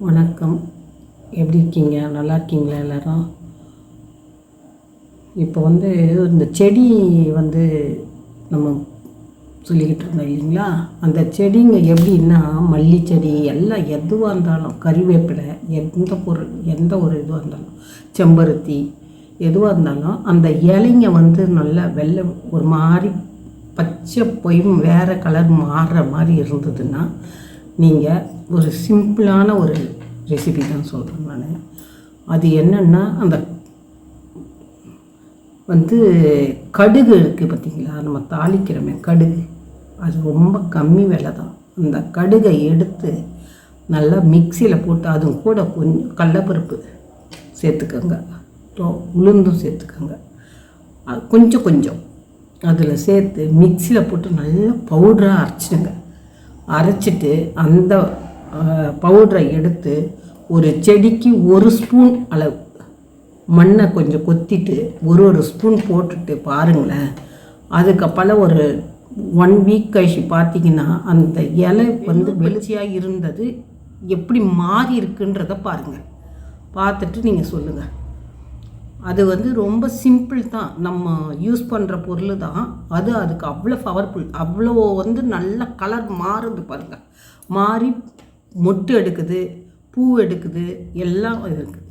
வணக்கம். எப்படி இருக்கீங்க? நல்லா இருக்கீங்களா எல்லாரும்? இப்போ வந்து இந்த செடி வந்து நம்ம சொல்லிக்கிட்டு இருந்தோம் இல்லைங்களா? அந்த செடிங்க எப்படின்னா மல்லி செடி எல்லாம் எதுவாக இருந்தாலும் கறிவேப்பிலை எந்த பொருள் எந்த ஒரு இதுவாக இருந்தாலும் செம்பருத்தி எதுவாக இருந்தாலும் அந்த இலைங்க வந்து நல்லா வெள்ளை ஒரு மாதிரி பச்சை போய் வேறு கலர் மாறுற மாதிரி இருந்ததுன்னா நீங்கள் ஒரு சிம்பிளான ஒரு ரெசிபி தான் சொல்கிறேன் நான். அது என்னென்னா அந்த வந்து கடுகு இருக்குது பார்த்திங்களா நம்ம தாளிக்கிறோமே கடுகு. அது ரொம்ப கம்மி விலை தான். அந்த கடுகை எடுத்து நல்லா மிக்சியில் போட்டு அதுவும் கூட கொஞ்சம் கடலப்பருப்பு சேர்த்துக்கோங்க. உளுந்தும் சேர்த்துக்கோங்க. அது கொஞ்சம் கொஞ்சம். அதில் சேர்த்து மிக்சியில் போட்டு நல்லா பவுடராக அரைச்சிடுங்க. அரைச்சிட்டு அந்த பவுடரை எடுத்து ஒரு செடிக்கு ஒரு ஸ்பூன் அளவு மண்ணை கொஞ்சம் கொத்திட்டு ஒரு ஒரு ஸ்பூன் போட்டுட்டு பாருங்களேன். அதுக்கப்புறம் ஒரு ஒன் வீக் கழிச்சு பார்த்தீங்கன்னா அந்த இலை வந்து வெளிச்சியாக இருந்தது. எப்படி மாறி இருக்குன்றத பாருங்கள் பார்த்துட்டு நீங்கள் சொல்லுங்கள் அது வந்து ரொம்ப சிம்பிள் தான். நம்ம யூஸ் பண்ணுற பொருள் தான். அது அதுக்கு அவ்வளோ பவர்ஃபுல் அவ்வளோ வந்து நல்ல கலர் மாறுது பாருங்கள் மாறி மொட்டு எடுக்குது பூ எடுக்குது எல்லாம் இருக்குது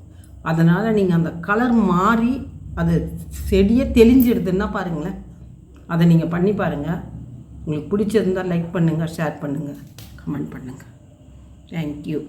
அதனால் நீங்கள் அந்த கலர் மாறி அது செடியே தெளிஞ்சிடுதுன்னா பாருங்களேன். அதை நீங்கள் பண்ணி பாருங்கள் உங்களுக்கு பிடிச்சிருந்தா லைக் பண்ணுங்கள் ஷேர் பண்ணுங்கள் கமெண்ட் பண்ணுங்கள் தேங்க்யூ